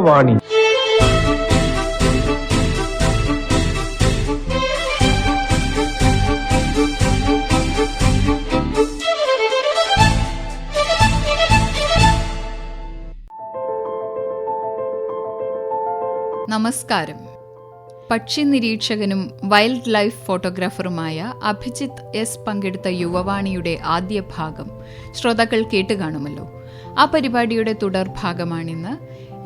യുവവാണി നമസ്കാരം. പക്ഷി നിരീക്ഷകനും വൈൽഡ് ലൈഫ് ഫോട്ടോഗ്രാഫറുമായ അഭിജിത്ത് എസ് പങ്കെടുത്ത യുവവാണിയുടെ ആദ്യ ഭാഗം ശ്രോതാക്കൾ കേട്ടുകാണുമല്ലോ ആ പരിപാടിയുടെ തുടർഭാഗമാണിന്ന്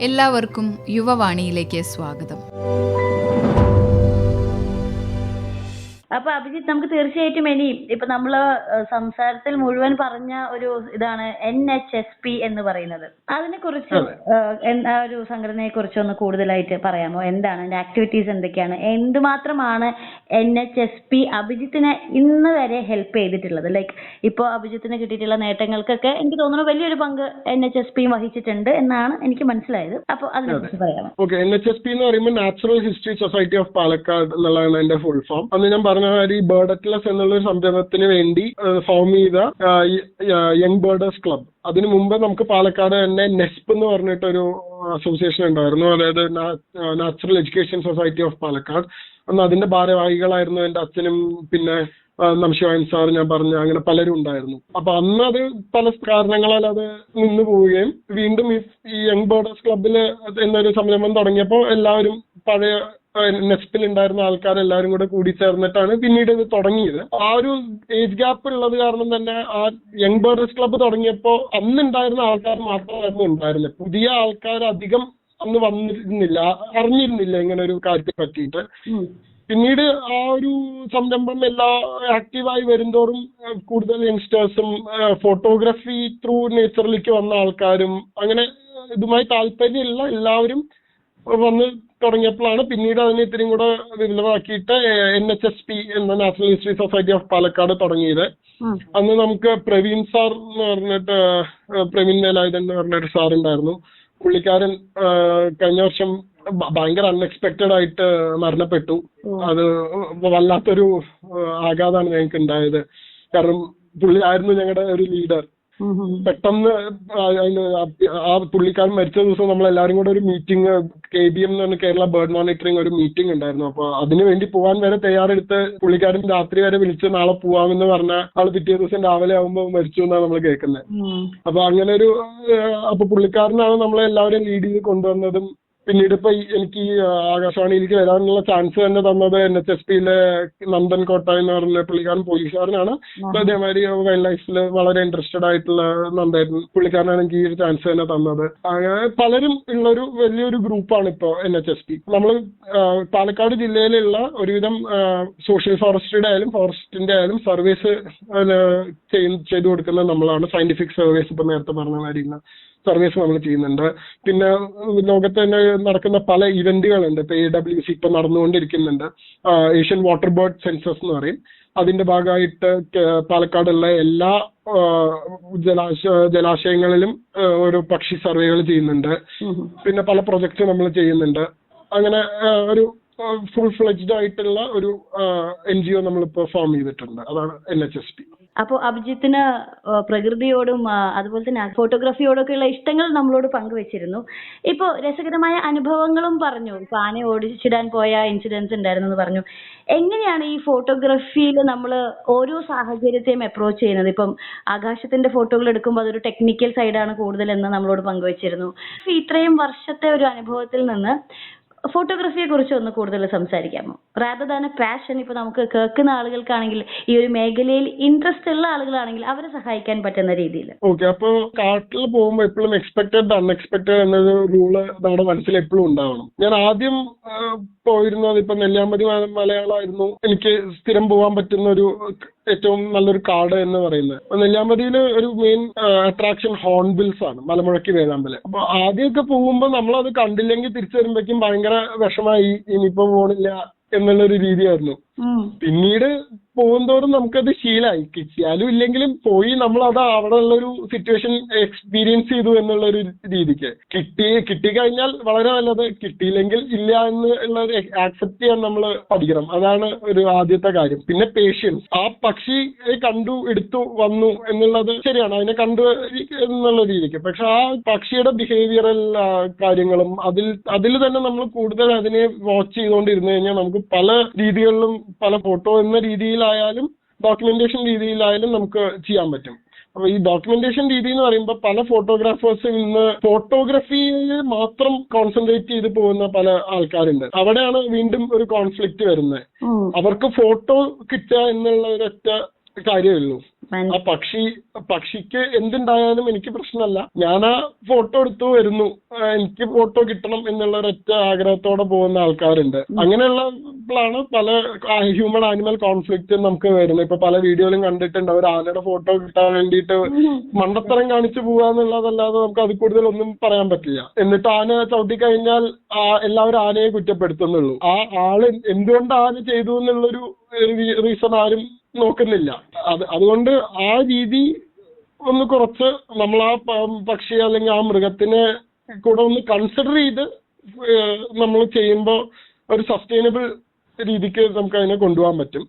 എല്ലാവർക്കും യുവവാണിയിലേക്ക് സ്വാഗതം. അപ്പൊ അഭിജിത്ത് നമുക്ക് തീർച്ചയായിട്ടും ഇനി ഇപ്പൊ നമ്മൾ സംസാരത്തിൽ മുഴുവൻ പറഞ്ഞ ഒരു ഇതാണ് എൻ എച്ച് എസ് പി എന്ന് പറയുന്നത്. അതിനെ കുറിച്ച് ആ ഒരു സംഘടനയെ കുറിച്ച് ഒന്ന് കൂടുതലായിട്ട് പറയാമോ? എന്താണ്? അതിന്റെ ആക്ടിവിറ്റീസ് എന്തൊക്കെയാണ്? എന്തുമാത്രമാണ് എൻ എച്ച് എസ് പി അഭിജിത്തിനെ ഇന്ന് വരെ ഹെൽപ്പ് ചെയ്തിട്ടുള്ളത്? ലൈക്ക് ഇപ്പോ അഭിജിത്തിന് കിട്ടിയിട്ടുള്ള നേട്ടങ്ങൾക്കൊക്കെ എനിക്ക് തോന്നുന്നു വലിയൊരു പങ്ക് എൻ എച്ച് എസ് പിയും വഹിച്ചിട്ടുണ്ട് എന്നാണ് എനിക്ക് മനസ്സിലായത്. അപ്പൊ അതിനെ കുറിച്ച് പറയാമോ? Okay N H S P എന്ന് പറയുമ്പോൾ natural history society of Palakkad എന്നുള്ളതാണ് എന്റെ ഫുൾ ഫോം അന്ന് ഞാൻ പറഞ്ഞ മാതിരി ബേർഡ് അറ്റ്ലസ് എന്നുള്ള ഒരു സംരംഭത്തിന് വേണ്ടി ഫോം ചെയ്ത യങ് ബേർഡേഴ്സ് ക്ലബ്. അതിനു മുമ്പ് നമുക്ക് പാലക്കാട് തന്നെ നെസ്പ് എന്ന് പറഞ്ഞിട്ടൊരു അസോസിയേഷൻ ഉണ്ടായിരുന്നു. അതായത് natural education society of Palakkad. അന്ന് അതിന്റെ ഭാരവാഹികളായിരുന്നു എന്റെ അച്ഛനും പിന്നെ നംശിവായൻ സാർ ഞാൻ പറഞ്ഞ അങ്ങനെ പലരും ഉണ്ടായിരുന്നു. അപ്പൊ അന്ന് അത് പല കാരണങ്ങളാൽ അത് നിന്നു പോവുകയും വീണ്ടും ഈ യങ് ബേർഡേഴ്സ് ക്ലബിൽ എന്നൊരു സംരംഭം തുടങ്ങിയപ്പോൾ എല്ലാവരും പഴയ നെസ്പിൽ ഉണ്ടായിരുന്ന ആൾക്കാരെല്ലാരും കൂടെ കൂടി ചേർന്നിട്ടാണ് പിന്നീട് ഇത് തുടങ്ങിയത്. ആ ഒരു ഏജ് ഗ്യാപ്പ് ഉള്ളത് കാരണം തന്നെ ആ യങ് ബേർഡേഴ്സ് ക്ലബ്ബ് തുടങ്ങിയപ്പോൾ അന്ന് ഉണ്ടായിരുന്ന ആൾക്കാർ മാത്രമായിരുന്നു ഉണ്ടായിരുന്നത് പുതിയ ആൾക്കാർ അധികം അന്ന് വന്നിരുന്നില്ല അറിഞ്ഞിരുന്നില്ല ഇങ്ങനെ ഒരു കാര്യത്തെ പറ്റിയിട്ട്. പിന്നീട് ആ ഒരു സംരംഭം എല്ലാ ആക്റ്റീവായി വരുന്തോറും കൂടുതൽ യങ്സ്റ്റേഴ്സും ഫോട്ടോഗ്രാഫി ത്രൂ നേച്ചറിലേക്ക് വന്ന ആൾക്കാരും അങ്ങനെ ഇതുമായി താല്പര്യമുള്ള എല്ലാവരും വന്ന് തുടങ്ങിയപ്പോഴാണ് പിന്നീട് അതിനെ ഇത്തിരിയും കൂടെ വിപുലമാക്കിയിട്ട് എൻ എച്ച് എസ് പി എന്ന national history society of Palakkad തുടങ്ങിയത്. അന്ന് നമുക്ക് പ്രവീൺ സാർ എന്ന് പറഞ്ഞിട്ട് പ്രവീൺ വേലായുധൻ എന്ന് പറഞ്ഞൊരു സാർ ഉണ്ടായിരുന്നു. പുള്ളിക്കാരൻ കഴിഞ്ഞ വർഷം ഭയങ്കര അൺഎക്സ്പെക്റ്റഡ് ആയിട്ട് മരണപ്പെട്ടു. അത് വല്ലാത്തൊരു ആഘാതമാണ് ഞങ്ങൾക്ക് ഉണ്ടായത് കാരണം പുള്ളി ആയിരുന്നു ഞങ്ങളുടെ ഒരു ലീഡർ പെട്ടെന്ന് ആ അതിന് ആ- ആ പുള്ളിക്കാരൻ മരിച്ച ദിവസം നമ്മൾ എല്ലാവരും കൂടെ ഒരു മീറ്റിംഗ് കെ ബി എം എന്ന് പറഞ്ഞ കേരള ബേർഡ് മോണിറ്ററിംഗ് ഒരു മീറ്റിംഗ് ഉണ്ടായിരുന്നു. അപ്പൊ അതിന് വേണ്ടി പോകാൻ വരെ തയ്യാറെടുത്ത് പുള്ളിക്കാരൻ രാത്രി വരെ വിളിച്ച് നാളെ പോവാമെന്ന് പറഞ്ഞ ആൾ പിറ്റേ ദിവസം രാവിലെ ആകുമ്പോൾ മരിച്ചു എന്നാണ് നമ്മൾ കേൾക്കുന്നത് അപ്പൊ അങ്ങനെ ഒരു അപ്പൊ പുള്ളിക്കാരനാണ് നമ്മളെ എല്ലാവരെയും ലീഡ് ചെയ്ത് കൊണ്ടുവന്നതും പിന്നീട് ഇപ്പൊ എനിക്ക് ഈ ആകാശവാണിയിലേക്ക് വരാനുള്ള ചാൻസ് തന്നെ തന്നത് എൻ എച്ച് എസ് പിയിലെ നന്ദൻ കോട്ട എന്ന് പറഞ്ഞ പുള്ളിക്കാരൻ പോലീസുകാരനാണ്. അപ്പൊ അതേമാതിരി വൈൽഡ് ലൈഫിൽ വളരെ ഇൻട്രസ്റ്റഡ് ആയിട്ടുള്ള നന്ദായിരുന്നു പുള്ളിക്കാരനാണ് എനിക്ക് ഈ ഒരു ചാൻസ് തന്നെ തന്നത്. അങ്ങനെ പലരും ഉള്ള ഒരു വലിയൊരു ഗ്രൂപ്പാണ് ഇപ്പോ എൻ എച്ച് എസ് പി. നമ്മൾ പാലക്കാട് ജില്ലയിലുള്ള ഒരുവിധം സോഷ്യൽ ഫോറസ്റ്റിയുടെ ആയാലും ഫോറസ്റ്റിന്റെ ആയാലും സർവീസ് ചെയ്തു കൊടുക്കുന്നത് നമ്മളാണ്. സയന്റിഫിക് സർവീസ് ഇപ്പൊ നേരത്തെ പറഞ്ഞ മാതിരി സർവീസ് നമ്മൾ ചെയ്യുന്നുണ്ട്. പിന്നെ ലോകത്ത് തന്നെ നടക്കുന്ന പല ഇവന്റുകളുണ്ട്. ഇപ്പൊ എ ഡബ്ല്യു സി ഇപ്പൊ നടന്നുകൊണ്ടിരിക്കുന്നുണ്ട്. ഏഷ്യൻ വാട്ടർ ബേർഡ് സെൻസസ് എന്ന് പറയും. അതിന്റെ ഭാഗമായിട്ട് പാലക്കാടുള്ള എല്ലാ ജലാശ ജലാശയങ്ങളിലും ഒരു ഓരോ പക്ഷി സർവേകൾ ചെയ്യുന്നുണ്ട്. പിന്നെ പല പ്രൊജക്ട്സ് നമ്മൾ ചെയ്യുന്നുണ്ട്. അങ്ങനെ ഒരു ഫുൾ ഫ്ലെജ്ഡ് ആയിട്ടുള്ള ഒരു എൻ ജി ഒ നമ്മളിപ്പോ ഫോം ചെയ്തിട്ടുണ്ട്. അതാണ് എൻ എച്ച് എസ് പി അപ്പോൾ അഭിജിത്തിന് പ്രകൃതിയോടും അതുപോലെ തന്നെ ഫോട്ടോഗ്രാഫിയോടൊക്കെയുള്ള ഇഷ്ടങ്ങൾ നമ്മളോട് പങ്കുവച്ചിരുന്നു. ഇപ്പോ രസകരമായ അനുഭവങ്ങളും പറഞ്ഞു. ഇപ്പൊ ആനയെ ഓടിച്ചിടാൻ പോയ ഇൻസിഡൻസ് ഉണ്ടായിരുന്നു എന്ന് പറഞ്ഞു. എങ്ങനെയാണ് ഈ ഫോട്ടോഗ്രാഫിയിൽ നമ്മൾ ഓരോ സാഹചര്യത്തെയും അപ്രോച്ച് ചെയ്യുന്നത്? ഇപ്പം ആകാശത്തിന്റെ ഫോട്ടോകൾ എടുക്കുമ്പോൾ അതൊരു ടെക്നിക്കൽ സൈഡ് ആണ് കൂടുതൽ എന്ന് നമ്മളോട് പങ്കുവച്ചിരുന്നു. ഇത്രയും വർഷത്തെ ഒരു അനുഭവത്തിൽ നിന്ന് ഫോട്ടോഗ്രാഫിയെ കുറിച്ച് ഒന്ന് കൂടുതൽ സംസാരിക്കാമോ റാദർ ദാൻ എ പാഷൻ ഇപ്പൊ നമുക്ക് കേൾക്കുന്ന ആളുകൾക്കാണെങ്കിൽ ഈ ഒരു മേഖലയിൽ ഇൻട്രസ്റ്റ് ഉള്ള ആളുകളാണെങ്കിൽ അവരെ സഹായിക്കാൻ പറ്റുന്ന രീതിയിൽ. ഓക്കെ അപ്പൊ കാട്ടിൽ പോകുമ്പോൾ എപ്പോഴും എക്സ്പെക്ടഡ് അൺഎക്സ്പെക്ടഡ് എന്നൊരു റൂൾ നമ്മുടെ മനസ്സിൽ എപ്പോഴും ഉണ്ടാവണം. ഞാൻ ആദ്യം പോയിരുന്നത് ഇപ്പൊ നെല്ലിയാമ്പതി മല- മലയാളമായിരുന്നു. എനിക്ക് സ്ഥിരം പോകാൻ പറ്റുന്ന ഒരു ഏറ്റവും നല്ലൊരു കാട് എന്ന് പറയുന്നത് നെല്ലിയാമ്പതിയിൽ ഒരു മെയിൻ അട്രാക്ഷൻ ഹോൺബിൽസ് ആണ് മലമുഴക്കി വേഴാമ്പൽ അപ്പൊ ആദ്യമൊക്കെ പോകുമ്പോൾ നമ്മൾ അത് കണ്ടില്ലെങ്കിൽ തിരിച്ചു വരുമ്പോഴേക്കും ഭയങ്കര വിഷമായി ഇനിയിപ്പോ പോണില്ല എന്നുള്ളൊരു രീതിയായിരുന്നു. പിന്നീട് പോകുന്തോറും നമുക്കത് ശീലമായി കിട്ടിയാലും ഇല്ലെങ്കിലും പോയി നമ്മൾ അത് അവിടെ ഉള്ളൊരു സിറ്റുവേഷൻ എക്സ്പീരിയൻസ് ചെയ്തു എന്നുള്ള ഒരു രീതിക്ക്. കിട്ടി കിട്ടിക്കഴിഞ്ഞാൽ വളരെ നല്ലത്. കിട്ടിയില്ലെങ്കിൽ ഇല്ല എന്ന് ഉള്ളത് ആക്സെപ്റ്റ് ചെയ്യാൻ നമ്മൾ പഠിക്കണം. അതാണ് ഒരു ആദ്യത്തെ കാര്യം. പിന്നെ പേഷ്യൻസ് ആ പക്ഷി കണ്ടു എടുത്തു വന്നു എന്നുള്ളത് ശരിയാണ്. അതിനെ കണ്ടു എന്നുള്ള രീതിക്ക്. പക്ഷെ ആ പക്ഷിയുടെ ബിഹേവിയറൽ കാര്യങ്ങളും അതിൽ അതിൽ തന്നെ നമ്മൾ കൂടുതൽ അതിനെ വാച്ച് ചെയ്തുകൊണ്ടിരുന്നു കഴിഞ്ഞാൽ നമുക്ക് പല രീതികളിലും പല ഫോട്ടോ എന്ന രീതിയിലായാലും ഡോക്യുമെന്റേഷൻ രീതിയിലായാലും നമുക്ക് ചെയ്യാൻ പറ്റും. അപ്പൊ ഈ ഡോക്യുമെന്റേഷൻ രീതി എന്ന് പറയുമ്പോൾ പല ഫോട്ടോഗ്രാഫേഴ്സ് ഇന്ന് ഫോട്ടോഗ്രാഫിയെ മാത്രം കോൺസെൻട്രേറ്റ് ചെയ്ത് പോകുന്ന പല ആൾക്കാരുണ്ട്. അവിടെയാണ് വീണ്ടും ഒരു കോൺഫ്ലിക്റ്റ് വരുന്നത്. അവർക്ക് ഫോട്ടോ കിട്ടുക എന്നുള്ള ഒരൊറ്റ കാര്യമേ ഉള്ളൂ ആ പക്ഷി പക്ഷിക്ക് എന്തുണ്ടായാലും എനിക്ക് പ്രശ്നമല്ല. ഞാൻ ആ ഫോട്ടോ എടുത്തു വരുന്നു. എനിക്ക് ഫോട്ടോ കിട്ടണം എന്നുള്ള ഒരൊറ്റ ആഗ്രഹത്തോടെ പോകുന്ന ആൾക്കാരുണ്ട്. അങ്ങനെയുള്ളപ്പോഴാണ് പല ഹ്യൂമൻ ആനിമൽ കോൺഫ്ലിക്റ്റ് നമുക്ക് വരുന്നത്. ഇപ്പൊ പല വീഡിയോയിലും കണ്ടിട്ടുണ്ട്. ഒരു ആനയുടെ ഫോട്ടോ കിട്ടാൻ വേണ്ടിയിട്ട് മണ്ടത്തരം കാണിച്ചു പോവാന്നുള്ളതല്ലാതെ നമുക്ക് അത് കൂടുതൽ ഒന്നും പറയാൻ പറ്റില്ല. എന്നിട്ട് ആന ചവിട്ടി കഴിഞ്ഞാൽ ആ- എല്ലാവരും ആനയെ കുറ്റപ്പെടുത്തുന്നുള്ളൂ. ആ ആൾ എന്തുകൊണ്ട് ആന ചെയ്തു എന്നുള്ളൊരു റീസൺ ആരും നോക്കുന്നില്ല അത് അതുകൊണ്ട് ആ രീതി ഒന്ന് കുറച്ച് നമ്മൾ ആ പക്ഷി അല്ലെങ്കിൽ ആ മൃഗത്തിനെ കൂടെ ഒന്ന് കൺസിഡർ ചെയ്ത് നമ്മൾ ചെയ്യുമ്പോൾ ഒരു സസ്റ്റൈനബിൾ രീതിക്ക് നമുക്ക് അതിനെ കൊണ്ടുപോകാൻ പറ്റും.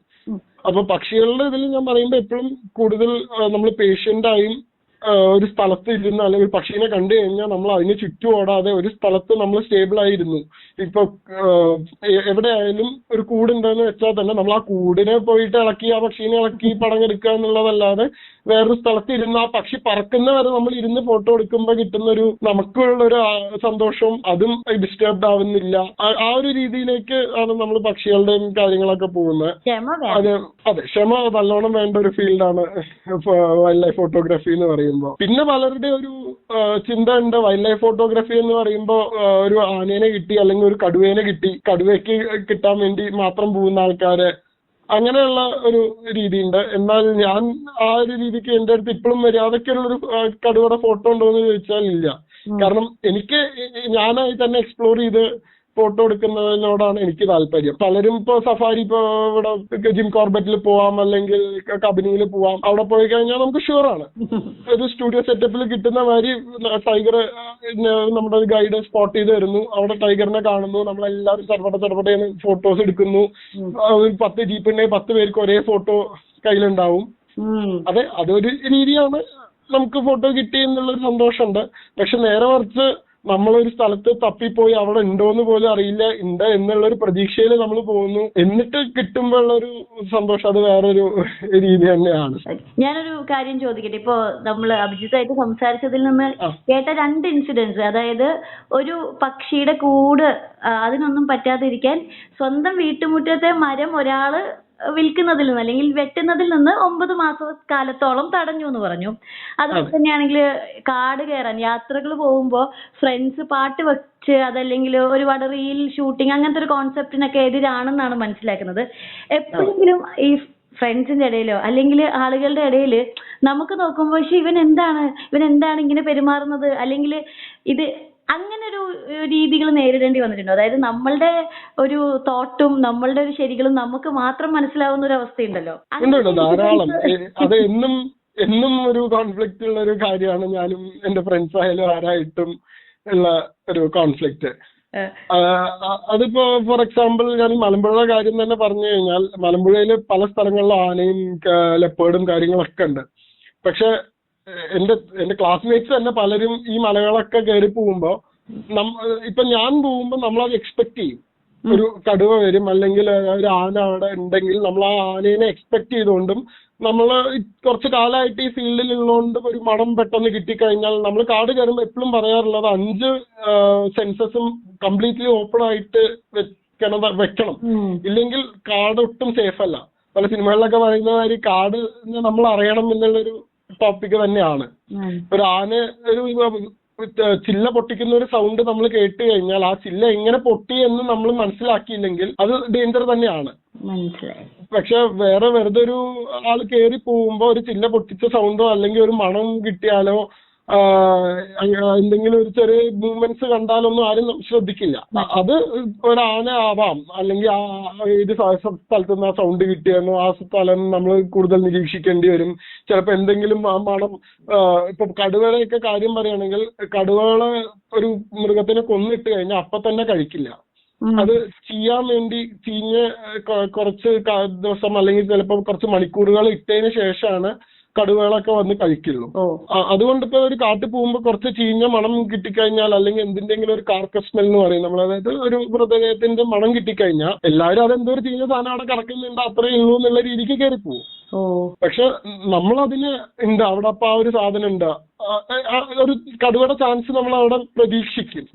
അപ്പൊ പക്ഷികളുടെ ഇതിൽ ഞാൻ പറയുമ്പോൾ എപ്പോഴും കൂടുതൽ നമ്മൾ പേഷ്യന്റായും ഒരു സ്ഥലത്ത് ഇരുന്ന് അല്ലെങ്കിൽ ഒരു പക്ഷീനെ കണ്ടു കഴിഞ്ഞാൽ നമ്മൾ അതിന് ചുറ്റും ഓടാതെ ഒരു സ്ഥലത്ത് നമ്മൾ സ്റ്റേബിൾ ആയിരുന്നു. ഇപ്പൊ എവിടെയായാലും ഒരു കൂടുണ്ടെന്ന് വെച്ചാൽ തന്നെ നമ്മൾ ആ കൂടിനെ പോയിട്ട് ഇളക്കി ആ പക്ഷീനെ ഇളക്കി പടം എടുക്കുക എന്നുള്ളതല്ലാതെ വേറൊരു സ്ഥലത്ത് ഇരുന്ന് ആ പക്ഷി പറക്കുന്ന വരെ നമ്മൾ ഇരുന്ന് ഫോട്ടോ എടുക്കുമ്പോൾ കിട്ടുന്ന ഒരു നമുക്കുള്ള ഒരു സന്തോഷവും അതും ഡിസ്റ്റർബ്ഡ് ആവുന്നില്ല. ആ- ഒരു രീതിയിലേക്ക് ആണ് നമ്മൾ പക്ഷികളുടെയും കാര്യങ്ങളൊക്കെ പോകുന്നത്. അതെ അതെ ക്ഷമ നല്ലോണം വേണ്ട ഒരു ഫീൽഡാണ് വൈൽഡ് ലൈഫ് ഫോട്ടോഗ്രാഫി എന്ന് പറയുമ്പോൾ പിന്നെ പലരുടെ ഒരു ചിന്ത ഉണ്ട്. വൈൽഡ് ലൈഫ് ഫോട്ടോഗ്രാഫി എന്ന് പറയുമ്പോൾ ഒരു ആനേനെ കിട്ടി അല്ലെങ്കിൽ ഒരു കടുവേനെ കിട്ടി. കടുവയ്ക്ക് കിട്ടാൻ വേണ്ടി മാത്രം പോകുന്ന ആൾക്കാര് അങ്ങനെയുള്ള ഒരു രീതിയുണ്ട് എന്നാൽ ഞാൻ ആ ഒരു രീതിക്ക് എന്റെ അടുത്ത് ഇപ്പോഴും മര്യാദക്കുള്ള ഒരു കടുവയുടെ ഫോട്ടോ ഉണ്ടോ എന്ന് ചോദിച്ചാൽ ഇല്ല. കാരണം എനിക്ക് ഞാനായി തന്നെ എക്സ്പ്ലോർ ചെയ്ത് ഫോട്ടോ എടുക്കുന്നതിനോടാണ് എനിക്ക് താല്പര്യം. പലരും ഇപ്പൊ സഫാരി ഇപ്പൊ ഇവിടെ ജിം കോർബറ്റിൽ പോവാം അല്ലെങ്കിൽ കബനിയിൽ പോവാം അവിടെ പോയി കഴിഞ്ഞാൽ നമുക്ക് ഷുവർ ആണ്. ഒരു സ്റ്റുഡിയോ സെറ്റപ്പിൽ കിട്ടുന്ന മാതിരി ടൈഗർ നമ്മുടെ ഗൈഡ് സ്പോട്ട് ചെയ്ത് തരുന്നു. അവിടെ ടൈഗറിനെ കാണുന്നു. നമ്മളെല്ലാവരും ചടപട ചടപടയെന്ന് ഫോട്ടോസ് എടുക്കുന്നു. ഒരു പത്ത് ജീപ്പുണ്ടെങ്കിൽ പത്ത് പേർക്ക് ഒരേ ഫോട്ടോ കയ്യിലുണ്ടാവും. അതെ അതൊരു രീതിയാണ് നമുക്ക് ഫോട്ടോ കിട്ടി എന്നുള്ളൊരു സന്തോഷമുണ്ട്. പക്ഷെ നേരെ മറിച്ച് നമ്മളൊരു സ്ഥലത്ത് തപ്പിപ്പോയി അവിടെ ഉണ്ടോന്ന് പോലും അറിയില്ല ഉണ്ട് എന്നുള്ള ഒരു പ്രതീക്ഷയിൽ നമ്മൾ പോകുന്നു. എന്നിട്ട് കിട്ടുമ്പോഴുള്ളൊരു സന്തോഷം അത് വേറൊരു രീതി തന്നെയാണ്. ഞാനൊരു കാര്യം ചോദിക്കട്ടെ? ഇപ്പോ നമ്മൾ അഭിജിത്തായിട്ട് സംസാരിച്ചതിൽ നിന്ന് കേട്ട രണ്ട് ഇൻസിഡൻസ് അതായത് ഒരു പക്ഷിയുടെ കൂട് അതിനൊന്നും പറ്റാതിരിക്കാൻ സ്വന്തം വീട്ടുമുറ്റത്തെ മരം ഒരാൾ വിൽക്കുന്നതിൽ നിന്ന് അല്ലെങ്കിൽ വെട്ടുന്നതിൽ നിന്ന് ഒമ്പത് മാസ കാലത്തോളം തടഞ്ഞു എന്ന് പറഞ്ഞു. അതുപോലെ തന്നെയാണെങ്കിൽ കാട് കയറാൻ യാത്രകൾ പോകുമ്പോൾ ഫ്രണ്ട്സ് പാട്ട് വെച്ച് അതല്ലെങ്കിൽ ഒരുപാട് റീൽ ഷൂട്ടിംഗ് അങ്ങനത്തെ ഒരു കോൺസെപ്റ്റിനൊക്കെ എതിരാണെന്നാണ് മനസ്സിലാക്കുന്നത്. എപ്പോഴെങ്കിലും ഈ ഫ്രണ്ട്സിന്റെ ഇടയിലോ അല്ലെങ്കിൽ ആളുകളുടെ ഇടയിൽ നമുക്ക് നോക്കുമ്പോൾ പക്ഷെ ഇവൻ എന്താണ്? ഇവൻ എന്താണ് ഇങ്ങനെ പെരുമാറുന്നത്? അല്ലെങ്കിൽ ഇത് അങ്ങനെ ഒരു രീതികൾ നേരിടേണ്ടി വന്നിട്ടുണ്ട്. അതായത് നമ്മളുടെ ഒരു തോട്ടും നമ്മളുടെ ഒരു ശരികളും നമുക്ക് മാത്രം മനസ്സിലാവുന്ന ഒരു അവസ്ഥയുണ്ടല്ലോ. അത് എന്നും എന്നും ഒരു കോൺഫ്ലിക്റ്റ് ഉള്ള ഒരു കാര്യമാണ് ഞാനും എന്റെ ഫ്രണ്ട്സ് ആയാലും ആരായിട്ടും ഉള്ള ഒരു കോൺഫ്ലിക്റ്റ് ഏഹ്, അതിപ്പോ ഫോർ എക്സാമ്പിൾ ഞാൻ മലമ്പുഴ കാര്യം തന്നെ പറഞ്ഞു കഴിഞ്ഞാൽ മലമ്പുഴയിൽ പല സ്ഥലങ്ങളിലും ആനയും ലെപ്പേർഡും കാര്യങ്ങളൊക്കെ ഉണ്ട്. പക്ഷെ എന്റെ എന്റെ ക്ലാസ്മേറ്റ്സ് തന്നെ പലരും ഈ മലകളൊക്കെ കയറി പോകുമ്പോ നമ്മ ഇപ്പൊ ഞാൻ പോകുമ്പോ അത് എക്സ്പെക്ട് ചെയ്യും. ഒരു കടുവ വരും അല്ലെങ്കിൽ ഒരു ആന അവിടെ ഉണ്ടെങ്കിൽ നമ്മൾ ആ ആനേനെ എക്സ്പെക്ട് ചെയ്തുകൊണ്ടും നമ്മൾ കുറച്ച് കാലമായിട്ട് ഈ ഫീൽഡിൽ ഉള്ളതുകൊണ്ട് ഒരു മണം പെട്ടെന്ന് കിട്ടിക്കഴിഞ്ഞാൽ നമ്മൾ കാട് കയറുമ്പോൾ എപ്പോഴും പറയാറുള്ളത് അഞ്ച് സെൻസസും കംപ്ലീറ്റ്ലി ഓപ്പൺ ആയിട്ട് വെക്കണം വെക്കണം. ഇല്ലെങ്കിൽ കാട് ഒട്ടും സേഫ് അല്ല. പല സിനിമകളിലൊക്കെ പറയുന്ന മാതിരി കാട് നമ്മൾ അറിയണം എന്നുള്ളൊരു ടോപ്പിക് തന്നെയാണ്. ഒരു ആന ഒരു ചില്ല പൊട്ടിക്കുന്ന ഒരു സൗണ്ട് നമ്മൾ കേട്ട് കഴിഞ്ഞാൽ ആ ചില്ല എങ്ങനെ പൊട്ടി എന്ന് നമ്മൾ മനസ്സിലാക്കിയില്ലെങ്കിൽ അത് ഡേഞ്ചർ തന്നെയാണ്. പക്ഷെ വേറെ വെറുതെ ഒരു ആൾ കേറി പോകുമ്പോ ഒരു ചില്ല പൊട്ടിച്ച സൗണ്ടോ അല്ലെങ്കിൽ ഒരു മണം കിട്ടിയാലോ എന്തെങ്കിലും ഒരു ചെറിയ മൂവ്മെന്റ്സ് കണ്ടാലൊന്നും ആരും ശ്രദ്ധിക്കില്ല. അത് ഒരാന ആവാം. അല്ലെങ്കിൽ ആ ഏത് സ്ഥ- സ്ഥലത്ത് നിന്ന് ആ സൗണ്ട് കിട്ടിയെന്നോ ആ സ്ഥലം നമ്മൾ കൂടുതൽ നിരീക്ഷിക്കേണ്ടി വരും. ചിലപ്പോ എന്തെങ്കിലും ആ മണം ഇപ്പൊ കടുവയുടെയൊക്കെ കാര്യം പറയുകയാണെങ്കിൽ കടുവകളെ ഒരു മൃഗത്തിനെ കൊന്നിട്ട് കഴിഞ്ഞാൽ അപ്പൊ തന്നെ കഴിക്കില്ല. അത് ചെയ്യാൻ വേണ്ടി ചീഞ്ഞ് കുറച്ച് ദിവസം അല്ലെങ്കിൽ ചിലപ്പോൾ കുറച്ച് മണിക്കൂറുകൾ ഇട്ടതിന് ശേഷമാണ് കടുവകളൊക്കെ വന്ന് കഴിക്കുള്ളൂ അതുകൊണ്ട് ഇപ്പൊ ഒരു കാട്ടിൽ പോകുമ്പോൾ കുറച്ച് ചീഞ്ഞ മണം കിട്ടിക്കഴിഞ്ഞാൽ അല്ലെങ്കിൽ എന്തിന്റെങ്കിലും ഒരു കാർക്കസ് സ്മെൽ എന്ന് പറയും നമ്മൾ അതായത് ഒരു മൃതദേഹത്തിന്റെ മണം കിട്ടിക്കഴിഞ്ഞാൽ എല്ലാവരും അതെന്തോ ഒരു ചീഞ്ഞ സാധനം അവിടെ കിടക്കുന്നുണ്ട് അത്രേ ഉള്ളൂ എന്നുള്ള രീതിക്ക് കയറി പോകും പക്ഷെ നമ്മളതിന് ഉണ്ട്. അവിടെ അപ്പൊ ആ ഒരു സാധനം ഉണ്ട്. ഒരു കടുവയുടെ ചാൻസ് നമ്മൾ അവിടെ പ്രതീക്ഷിക്കും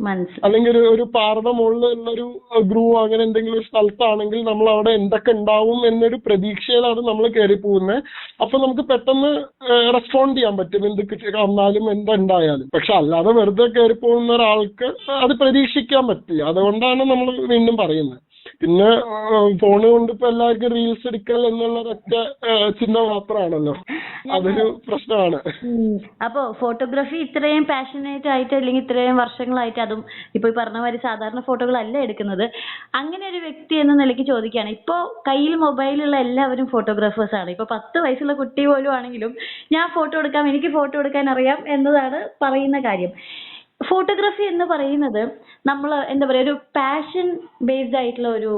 അല്ലെങ്കിൽ ഒരു ഒരു പാറയുടെ മുകളിൽ ഉള്ളൊരു ഗ്രൂ അങ്ങനെ എന്തെങ്കിലും ഒരു സ്ഥലത്താണെങ്കിൽ നമ്മൾ അവിടെ എന്തൊക്കെ ഉണ്ടാവും എന്നൊരു പ്രതീക്ഷയിലാണ് നമ്മൾ കയറി പോകുന്നത്. അപ്പൊ നമുക്ക് പെട്ടെന്ന് റെസ്പോണ്ട് ചെയ്യാൻ പറ്റും. എന്ത് കിട്ടി- വന്നാലും എന്തുണ്ടായാലും പക്ഷെ അല്ലാതെ വെറുതെ കയറി പോകുന്ന ഒരാൾക്ക് അത് പ്രതീക്ഷിക്കാൻ പറ്റില്ല. അതുകൊണ്ടാണ് നമ്മൾ വീണ്ടും പറയുന്നത്. പിന്നെ ഫോണ് കൊണ്ട് ഇപ്പൊ എല്ലാവർക്കും റീൽസ് എടുക്കൽ എന്നുള്ള ഒരൊറ്റ ചിന്ത മാത്രമാണല്ലോ അതൊരു പ്രശ്നമാണ്. അപ്പൊ അപ്പോ ഫോട്ടോഗ്രാഫി ഇത്രയും പാഷനേറ്റ് ആയിട്ട് അല്ലെങ്കിൽ ഇത്രയും വർഷങ്ങളായിട്ട് അതും ഇപ്പൊ ഈ പറഞ്ഞ മാതിരി സാധാരണ ഫോട്ടോകളല്ല എടുക്കുന്നത്. അങ്ങനെ ഒരു വ്യക്തി എന്ന നിലയ്ക്ക് ചോദിക്കുകയാണ്. ഇപ്പോ കയ്യിൽ മൊബൈലുള്ള എല്ലാവരും ഫോട്ടോഗ്രാഫേഴ്സ് ആണ്. ഇപ്പൊ പത്ത് വയസ്സുള്ള കുട്ടി പോലും ആണെങ്കിലും ഞാൻ ഫോട്ടോ എടുക്കാം എനിക്ക് ഫോട്ടോ എടുക്കാൻ അറിയാം എന്നതാണ് പറയുന്ന കാര്യം. ഫോട്ടോഗ്രാഫി എന്ന് പറയുന്നത് നമ്മൾ എന്താ പറയാ ഒരു പാഷൻ ബേസ്ഡ് ആയിട്ടുള്ള ഒരു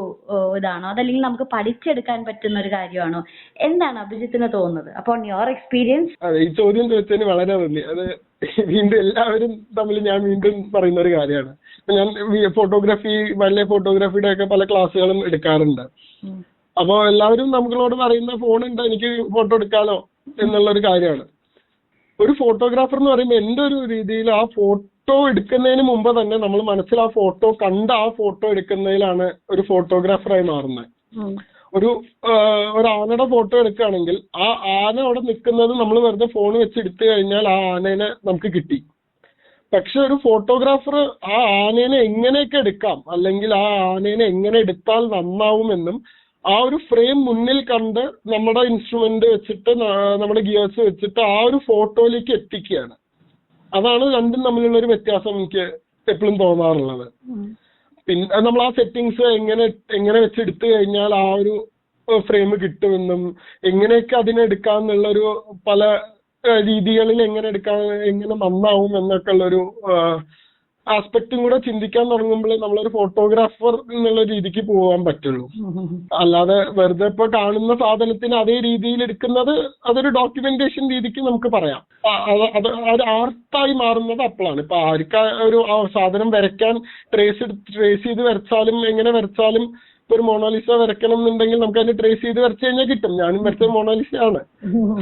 ഇതാണോ. അതല്ലെങ്കിൽ നമുക്ക് പഠിച്ചെടുക്കാൻ പറ്റുന്ന ഒരു കാര്യമാണോ? എന്താണ് അഭിജിത്തിന് തോന്നുന്നത്? അപ്പോൾ യുവർ എക്സ്പീരിയൻസ് അതെ ഈ ചോദ്യം ചോദിച്ചതിന് വളരെ നന്ദി. അത് വീണ്ടും എല്ലാവരും തമ്മിൽ ഞാൻ വീണ്ടും പറയുന്ന ഒരു കാര്യമാണ്. ഞാൻ ഫോട്ടോഗ്രാഫി വല്ല ഫോട്ടോഗ്രാഫിയുടെ ഒക്കെ പല ക്ലാസ്സുകളും എടുക്കാറുണ്ട്. അപ്പോൾ എല്ലാവരും നമ്മളോട് പറയുന്ന ഫോൺ ഉണ്ട്? എനിക്ക് ഫോട്ടോ എടുക്കാലോ? എന്നുള്ള ഒരു കാര്യമാണ്. ഒരു ഫോട്ടോഗ്രാഫർ എന്ന് പറയുമ്പോൾ എന്റെ ഒരു രീതിയിൽ ആ ഫോട്ടോ എടുക്കുന്നതിന് മുമ്പ് തന്നെ നമ്മൾ മനസ്സിൽ ആ ഫോട്ടോ കണ്ട ആ ഫോട്ടോ എടുക്കുന്നതിലാണ് ഒരു ഫോട്ടോഗ്രാഫറായി മാറുന്നത്. ഒരു ഒരു ആനയുടെ ഫോട്ടോ എടുക്കുകയാണെങ്കിൽ ആ ആന അവിടെ നിൽക്കുന്നത് നമ്മൾ വെറുതെ ഫോൺ വെച്ച് എടുത്തു കഴിഞ്ഞാൽ ആ ആനേനെ നമുക്ക് കിട്ടി. പക്ഷെ ഒരു ഫോട്ടോഗ്രാഫർ ആ ആനേനെ എങ്ങനെയൊക്കെ എടുക്കാം? അല്ലെങ്കിൽ ആ ആനേനെ എങ്ങനെ എടുത്താൽ നന്നാവുമെന്നും ആ ഒരു ഫ്രെയിം മുന്നിൽ കണ്ട് നമ്മുടെ ഇൻസ്ട്രുമെന്റ് വെച്ചിട്ട് നമ്മുടെ ഗിയേഴ്സ് വെച്ചിട്ട് ആ ഒരു ഫോട്ടോയിലേക്ക് എത്തിക്കുകയാണ്. അതാണ് രണ്ടും തമ്മിലുള്ള ഒരു വ്യത്യാസം എനിക്ക് എപ്പോഴും തോന്നാറുള്ളത്. പിന്നെ നമ്മൾ ആ സെറ്റിങ്സ് എങ്ങനെ എങ്ങനെ വെച്ച് എടുത്തു കഴിഞ്ഞാൽ ആ ഒരു ഫ്രെയിം കിട്ടുമെന്നും എങ്ങനെയൊക്കെ അതിനെ എടുക്കാന്നുള്ള ഒരു പല രീതികളിൽ എങ്ങനെ എടുക്കാൻ എങ്ങനെ നന്നാവും എന്നൊക്കെ ഉള്ളൊരു ആസ്പെക്റ്റും കൂടെ ചിന്തിക്കാൻ തുടങ്ങുമ്പോൾ നമ്മളൊരു ഫോട്ടോഗ്രാഫർ എന്നുള്ള രീതിക്ക് പോകാൻ പറ്റുള്ളൂ. അല്ലാതെ വെറുതെ ഇപ്പൊ കാണുന്ന സാധനത്തിന് അതേ രീതിയിൽ എടുക്കുന്നത് അതൊരു ഡോക്യുമെന്റേഷൻ രീതിക്ക് നമുക്ക് പറയാം. അത് ഒരു ആർട്ടായി മാറുന്നത് അപ്പോഴാണ്. ഇപ്പൊ ആർക്കാ ഒരു സാധനം വരയ്ക്കാൻ ട്രേസ് ട്രേസ് ചെയ്ത് വരച്ചാലും എങ്ങനെ വരച്ചാലും ഇപ്പൊ ഒരു മൊണാലിസ വരയ്ക്കണം എന്നുണ്ടെങ്കിൽ നമുക്ക് അതിന് ട്രേസ് ചെയ്ത് വരച്ചു കഴിഞ്ഞാൽ കിട്ടും. ഞാനും വരച്ച മോണാലിസ ആണ്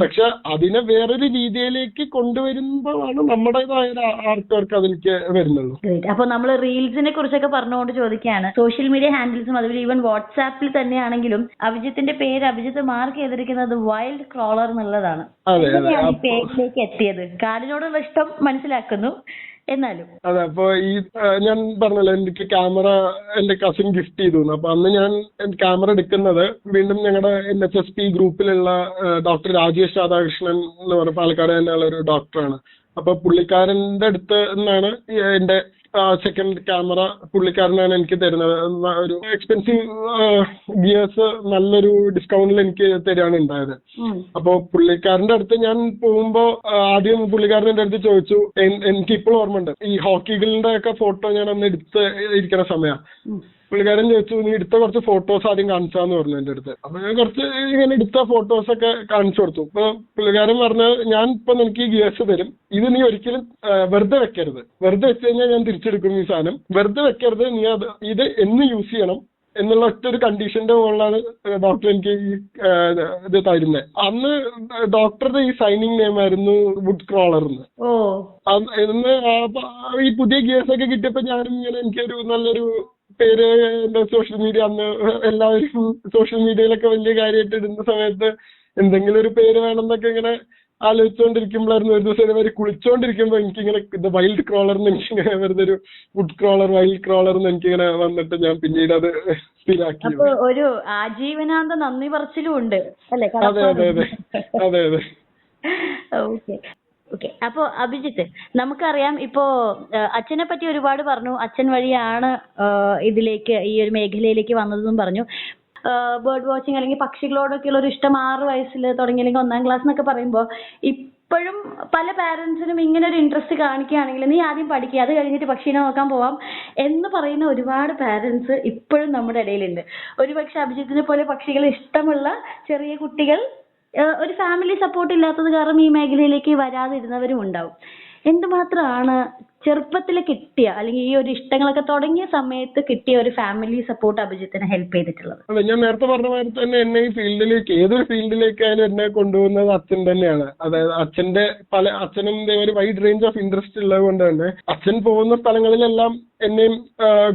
പക്ഷെ അതിനെ വേറൊരു രീതിയിലേക്ക് കൊണ്ടുവരുമ്പോഴാണ് നമ്മുടേതായ ആർട്ട് വർക്ക് അതിലേക്ക് വരുന്നുള്ളൂ. അപ്പൊ നമ്മൾ റീൽസിനെ കുറിച്ചൊക്കെ പറഞ്ഞുകൊണ്ട് ചോദിക്കുകയാണ്. സോഷ്യൽ മീഡിയ ഹാൻഡിൽസും അതുപോലെ ഈവൻ വാട്സാപ്പിൽ തന്നെയാണെങ്കിലും അഭിജിത്തിന്റെ പേര് അഭിജിത്ത് മാർക്ക് ചെയ്തിരിക്കുന്നത് വൈൽഡ് ക്രോളർ എന്നുള്ളതാണ്. പേരിലേക്ക് എത്തിയത്. കാടിനോടുള്ള ഇഷ്ടം മനസ്സിലാക്കുന്നു. എന്നാലും. അതെ അപ്പൊ ഈ ഞാൻ പറഞ്ഞല്ലോ എനിക്ക് ക്യാമറ എന്റെ കസിൻ ഗിഫ്റ്റ് ചെയ്തു അപ്പൊ അന്ന് ഞാൻ ക്യാമറ എടുക്കുന്നത് വീണ്ടും ഞങ്ങളുടെ എൻ എച്ച് എസ് പി ഗ്രൂപ്പിലുള്ള ഡോക്ടർ രാജേഷ് രാധാകൃഷ്ണൻ എന്ന് പറഞ്ഞ പാലക്കാട് തന്നെയുള്ള ഒരു ഡോക്ടറാണ് അപ്പൊ പുള്ളിക്കാരന്റെ അടുത്ത് നിന്നാണ് എന്റെ സെക്കൻഡ് ക്യാമറ പുള്ളിക്കാരനാണ് എനിക്ക് തരുന്നത്. ഒരു എക്സ്പെൻസീവ് ഗിയേഴ്സ് നല്ലൊരു ഡിസ്കൗണ്ടിൽ എനിക്ക് തരികയാണ് ഉണ്ടായത്. അപ്പോ പുള്ളിക്കാരന്റെ അടുത്ത് ഞാൻ പോകുമ്പോ ആദ്യം പുള്ളിക്കാരൻ എന്റെ അടുത്ത് ചോദിച്ചു എനിക്ക് ഇപ്പോഴും ഓർമ്മയുണ്ട് ഈ ഹോക്കികളുടെ ഒക്കെ ഫോട്ടോ ഞാൻ അന്ന് എടുത്ത് ഇരിക്കുന്ന സമയ. പുള്ളിക്കാരൻ ചോദിച്ചു നീ എടുത്ത കുറച്ച് ഫോട്ടോസ് ആദ്യം കാണിച്ചാന്ന് പറഞ്ഞു എന്റെ അടുത്ത്. അപ്പൊ ഞാൻ കുറച്ച് ഇങ്ങനെ എടുത്ത ഫോട്ടോസ് ഒക്കെ കാണിച്ചു കൊടുത്തു. ഇപ്പൊ പുള്ളിക്കാരൻ പറഞ്ഞ ഞാൻ ഇപ്പൊ നിനക്ക് ഈ ഗിയേഴ്സ് തരും. ഇത് നീ ഒരിക്കലും വെറുതെ വെക്കരുത്. വെറുതെ വെച്ച് കഴിഞ്ഞാൽ ഞാൻ തിരിച്ചെടുക്കും ഈ സാധനം. വെറുതെ വെക്കരുത്. നീ അത് ഇത് എന്ന് യൂസ് ചെയ്യണം. എന്നുള്ള ഒറ്റ ഒരു കണ്ടീഷന്റെ മുകളിലാണ് ഡോക്ടർ എനിക്ക് ഈ ഇത് തരുന്നത് അന്ന് ഡോക്ടറുടെ ഈ സൈനിങ് നെയിം ആയിരുന്നു വുഡ് ക്രോളർ എന്ന് ഈ പുതിയ ഗിയേഴ്സ് ഒക്കെ കിട്ടിയപ്പോ ഞാനും ഇങ്ങനെ എനിക്കൊരു നല്ലൊരു പേര് എന്താ സോഷ്യൽ മീഡിയ അന്ന് എല്ലാവരും സോഷ്യൽ മീഡിയയിലൊക്കെ വലിയ കാര്യമായിട്ട് ഇടുന്ന സമയത്ത് എന്തെങ്കിലും ഒരു പേര് വേണമെന്നൊക്കെ ഇങ്ങനെ ആലോചിച്ചുകൊണ്ടിരിക്കുമ്പോഴായിരുന്നു ഒരു ദിവസം ഇതുവരെ കുളിച്ചോണ്ടിരിക്കുമ്പോ എനിക്കിങ്ങനെ ഇത് വൈൽഡ് ക്രോളർ എന്ന് എനിക്കിങ്ങനെ വെറുതെ ഒരു വുഡ് ക്രോളർ വൈൽഡ് ക്രോളർ എന്ന് എനിക്കിങ്ങനെ വന്നിട്ട് ഞാൻ പിന്നീട് അത് സ്ഥിരാക്കി. ഒരു ആജീവനാന്ത നന്ദി പറച്ചിലും ഉണ്ട്. അല്ലെ? അതെ അതെ അതെ. അതെ അതെ. ഓക്കെ ഓക്കെ അപ്പൊ അഭിജിത്ത് നമുക്കറിയാം ഇപ്പോ അച്ഛനെ പറ്റി ഒരുപാട് പറഞ്ഞു. അച്ഛൻ വഴിയാണ് ഇതിലേക്ക് ഈ ഒരു മേഖലയിലേക്ക് വന്നതെന്നും പറഞ്ഞു. ബേർഡ് വാച്ചിങ് അല്ലെങ്കിൽ പക്ഷികളോടൊക്കെയുള്ള ഒരു ഇഷ്ടം ആറ് വയസ്സിൽ തുടങ്ങി അല്ലെങ്കിൽ ഒന്നാം ക്ലാസ് എന്നൊക്കെ പറയുമ്പോൾ ഇപ്പോഴും പല പാരന്റ്സിനും ഇങ്ങനെ ഒരു ഇൻട്രസ്റ്റ് കാണിക്കുകയാണെങ്കിൽ നീ ആദ്യം പഠിക്കുക അത് കഴിഞ്ഞിട്ട് പക്ഷീനെ നോക്കാൻ പോവാം എന്ന് പറയുന്ന ഒരുപാട് പാരന്റ്സ് ഇപ്പോഴും നമ്മുടെ ഇടയിലുണ്ട്. ഒരുപക്ഷെ അഭിജിത്തിനെ പോലെ പക്ഷികളെ ഇഷ്ടമുള്ള ചെറിയ കുട്ടികൾ ഒരു ഫാമിലി സപ്പോർട്ട് ഇല്ലാത്തത് കാരണം ഈ മേഖലയിലേക്ക് വരാതിരുന്നവരും ഉണ്ടാവും. എന്തുമാത്രമാണ് ചെറുപ്പത്തിൽ കിട്ടിയ അല്ലെങ്കിൽ ഈ ഒരു ഇഷ്ടങ്ങളൊക്കെ തുടങ്ങിയ സമയത്ത് കിട്ടിയ ഒരു ഫാമിലി സപ്പോർട്ട് അഭിജിത്തിനെ ഹെൽപ്പ് ചെയ്തിട്ടുള്ളത്? അതെ ഞാൻ നേരത്തെ പറഞ്ഞ മാതിരി തന്നെ എന്നെ ഈ ഫീൽഡിലേക്ക് ഏതൊരു ഫീൽഡിലേക്കായാലും എന്നെ കൊണ്ടുപോകുന്നത് അച്ഛൻ തന്നെയാണ്. അതായത് അച്ഛന്റെ പല അച്ഛനും ഒരു വൈഡ് റേഞ്ച് ഓഫ് ഇൻട്രസ്റ്റ് ഉള്ളത് കൊണ്ട് തന്നെ അച്ഛൻ പോകുന്ന സ്ഥലങ്ങളിലെല്ലാം എന്നെയും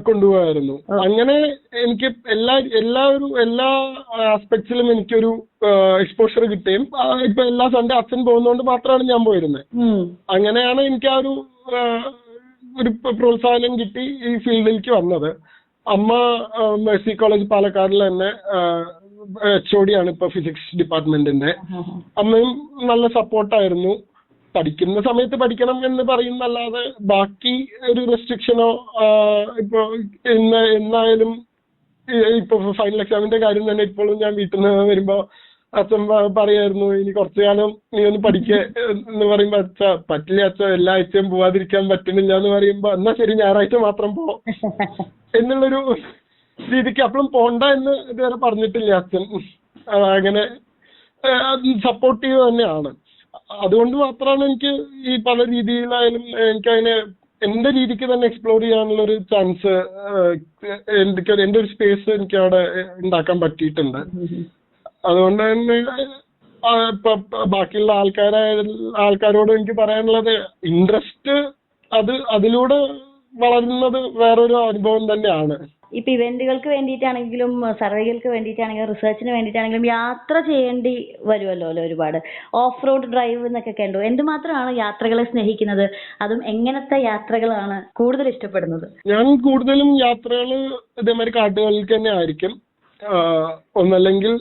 കൊണ്ടുപോയായിരുന്നു. അങ്ങനെ എനിക്ക് എല്ലാ എല്ലാ ഒരു എല്ലാ ആസ്പെക്ട്സിലും എനിക്കൊരു എക്സ്പോഷർ കിട്ടുകയും ഇപ്പൊ എല്ലാ സൺഡേ അച്ഛൻ പോകുന്നതുകൊണ്ട് മാത്രമാണ് ഞാൻ പോയിരുന്നത് അങ്ങനെയാണ് എനിക്ക് ആ ഒരു ഒരു പ്രോത്സാഹനം കിട്ടി ഈ ഫീൽഡിലേക്ക് വന്നത്. അമ്മ മെഴ്സി കോളേജ് പാലക്കാടിൽ തന്നെ എച്ച് ഒ ഡി ആണ് ഇപ്പൊ ഫിസിക്സ് ഡിപ്പാർട്ട്മെന്റിന്റെ അമ്മയും നല്ല സപ്പോർട്ടായിരുന്നു പഠിക്കുന്ന സമയത്ത് പഠിക്കണം എന്ന് പറയുന്നല്ലാതെ ബാക്കി ഒരു റെസ്ട്രിക്ഷനോ ഇപ്പൊ ഇന്ന് എന്നായാലും ഇപ്പൊ ഫൈനൽ എക്സാമിന്റെ കാര്യം തന്നെ ഇപ്പോഴും ഞാൻ വീട്ടിൽ നിന്ന് വരുമ്പോ അച്ഛൻ പറയായിരുന്നു ഇനി കുറച്ചു കാലം നീ ഒന്ന് പഠിക്ക എന്ന് പറയുമ്പോ അച്ഛ പറ്റില്ല അച്ഛ എല്ലാ ആഴ്ചയും പോവാതിരിക്കാൻ പറ്റുന്നില്ല എന്ന് പറയുമ്പോ എന്നാ ശരി ഞായറാഴ്ച മാത്രം പോ എന്നുള്ളൊരു രീതിക്ക് അപ്പോഴും പോണ്ട എന്ന് ഇതുവരെ പറഞ്ഞിട്ടില്ല അച്ഛൻ. അങ്ങനെ സപ്പോർട്ടീവ് തന്നെയാണ്. അതുകൊണ്ട് മാത്രമാണ് എനിക്ക് ഈ പല രീതിയിലായാലും എനിക്ക് അതിനെ എന്റെ രീതിക്ക് തന്നെ എക്സ്പ്ലോർ ചെയ്യാനുള്ള ഒരു ചാൻസ് എനിക്ക് എന്റെ ഒരു സ്പേസ് എനിക്ക് അവിടെ ഉണ്ടാക്കാൻ പറ്റിയിട്ടുണ്ട്. അതുകൊണ്ട് തന്നെ ബാക്കിയുള്ള ആൾക്കാരായ ആൾക്കാരോട് എനിക്ക് പറയാനുള്ളത് ഇൻട്രസ്റ്റ് അത് അതിലൂടെ വളരുന്നത് വേറൊരു അനുഭവം തന്നെയാണ്. ഇപ്പൊ ഇവന്റുകൾക്ക് വേണ്ടിയിട്ടാണെങ്കിലും സർവേകൾക്ക് വേണ്ടിയിട്ടാണെങ്കിലും റിസർച്ചിന് വേണ്ടിയിട്ടാണെങ്കിലും യാത്ര ചെയ്യേണ്ടി വരുമല്ലോ അല്ലെ ഒരുപാട്? ഓഫ് റോഡ് ഡ്രൈവ് എന്നൊക്കെ കണ്ടു. എന്തുമാത്രമാണ് യാത്രകളെ സ്നേഹിക്കുന്നത്? അതും എങ്ങനത്തെ യാത്രകളാണ് കൂടുതൽ ഇഷ്ടപ്പെടുന്നത്? ഞാൻ കൂടുതലും യാത്രകൾ ഇതേമാതിരി കാട്ടുകളിൽ തന്നെ ആയിരിക്കും. ഒന്നല്ലെങ്കിൽ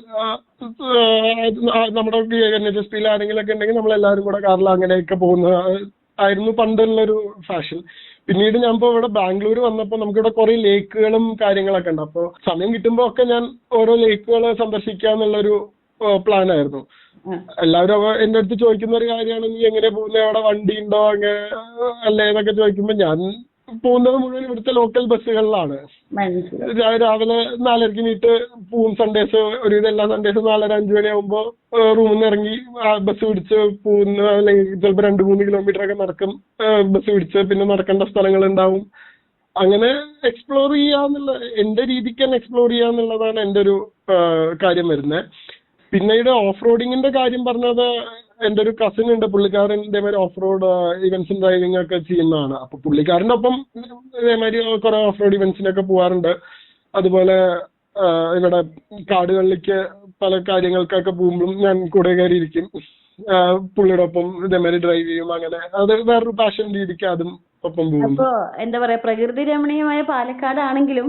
നമ്മുടെ പിയിൽ ആരെങ്കിലൊക്കെ ഉണ്ടെങ്കിൽ നമ്മൾ എല്ലാവരും കൂടെ കാറിൽ അങ്ങനെയൊക്കെ പോകുന്ന ആയിരുന്നു പണ്ടുള്ള ഒരു ഫാഷൻ. പിന്നീട് ഞാൻ ഇപ്പൊ ഇവിടെ ബാംഗ്ലൂർ വന്നപ്പോൾ നമുക്കിവിടെ കുറെ ലേക്കുകളും കാര്യങ്ങളൊക്കെ ഉണ്ട്. അപ്പോൾ സമയം കിട്ടുമ്പോൾ ഒക്കെ ഞാൻ ഓരോ ലേക്കുകളെ സന്ദർശിക്കുക എന്നുള്ളൊരു പ്ലാൻ ആയിരുന്നു എല്ലാവരും എന്റെ അടുത്ത് ചോദിക്കുന്ന ഒരു കാര്യമാണ് നീ എങ്ങനെ പോകുന്നത് അവിടെ വണ്ടി ഉണ്ടോ? അങ്ങനെ അല്ലേ? എന്നൊക്കെ ചോദിക്കുമ്പോൾ ഞാൻ പോകുന്നത് മുഴുവൻ ഇവിടുത്തെ ലോക്കൽ ബസ്സുകളിലാണ് രാവിലെ നാലരക്ക് നീട്ട് പോവും സൺഡേസ് ഒരുവിധം എല്ലാ സൺഡേസ് നാലര അഞ്ചു മണിയാകുമ്പോ റൂമിൽ നിന്ന് ഇറങ്ങി ബസ് പിടിച്ച് പോകുന്ന അല്ലെങ്കിൽ ചിലപ്പോൾ രണ്ട് മൂന്ന് കിലോമീറ്റർ ഒക്കെ നടക്കും ബസ് പിടിച്ച് പിന്നെ നടക്കേണ്ട സ്ഥലങ്ങൾ ഉണ്ടാവും അങ്ങനെ എക്സ്പ്ലോർ ചെയ്യാന്നുള്ള എന്റെ രീതിക്ക് തന്നെ എക്സ്പ്ലോർ ചെയ്യാന്നുള്ളതാണ് എന്റെ ഒരു കാര്യം വരുന്നത് പിന്നീട് ഓഫ് റോഡിങ്ങിന്റെ കാര്യം പറഞ്ഞത് എന്റെ ഒരു കസിൻ ഉണ്ട് പുള്ളിക്കാരൻ ഇതേമാതിരി ഓഫ് റോഡ് ഇവന്റ്സും ഡ്രൈവിംഗ് ഒക്കെ ചെയ്യുന്നതാണ്. അപ്പൊ പുള്ളിക്കാരന്റെ ഒപ്പം ഇതേമാതിരി കുറെ ഓഫ് റോഡ് ഇവന്റ്സിനൊക്കെ പോവാറുണ്ട്. അതുപോലെ ഇവിടെ കാടുകളിലേക്ക് പല കാര്യങ്ങൾക്കൊക്കെ പോകുമ്പോഴും ഞാൻ കൂടെ കയറി ഇരിക്കും പുള്ളിയുടെ ഒപ്പം ഇതേമാതിരി ഡ്രൈവ് ചെയ്യും അങ്ങനെ. അത് വേറൊരു പാഷൻ രീതിക്ക് അതും ഒപ്പം പോകും അപ്പോ എന്താ പറയാ പ്രകൃതി രമണീയമായ പാലക്കാട് ആണെങ്കിലും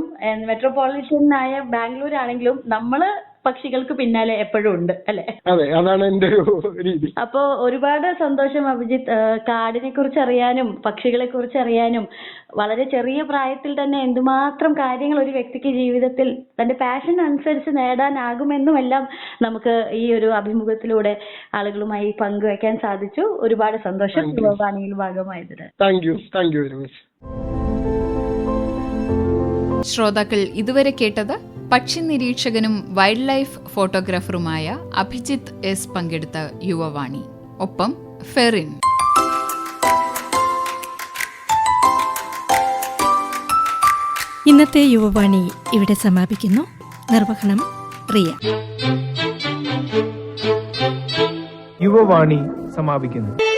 മെട്രോപൊളിറ്റൻ ആയ ബാംഗ്ലൂർ ആണെങ്കിലും നമ്മൾ പക്ഷികൾക്ക് പിന്നാലെ എപ്പോഴും ഉണ്ട് അല്ലെ? അതെ അതാണ് എന്റെ ഒരു രീതി. അപ്പോ ഒരുപാട് സന്തോഷം അഭിജിത്ത്. കാടിനെ കുറിച്ച് അറിയാനും പക്ഷികളെ കുറിച്ച് അറിയാനും വളരെ ചെറിയ പ്രായത്തിൽ തന്നെ എന്തുമാത്രം കാര്യങ്ങൾ ഒരു വ്യക്തിക്ക് ജീവിതത്തിൽ തന്റെ പാഷൻ അനുസരിച്ച് നേടാനാകുമെന്നും എല്ലാം നമുക്ക് ഈ ഒരു അഭിമുഖത്തിലൂടെ ആളുകളുമായി പങ്കുവെക്കാൻ സാധിച്ചു. ഒരുപാട് സന്തോഷം. യുവവാണിയിൽ ഭാഗമായതിന് thank you thank you very much ശ്രോതാക്കൾ ഇതുവരെ കേട്ടത് പക്ഷി നിരീക്ഷകനും വൈൽഡ് ലൈഫ് ഫോട്ടോഗ്രാഫറുമായ അഭിജിത്ത് എസ് പങ്കെടുത്ത യുവവാണി. ഒപ്പം ഫെറിൻ. ഇന്നത്തെ യുവവാണി ഇവിടെ സമാപിക്കുന്നു. നിർവഹണം റിയ. യുവവാണി സമാപിക്കുന്നു.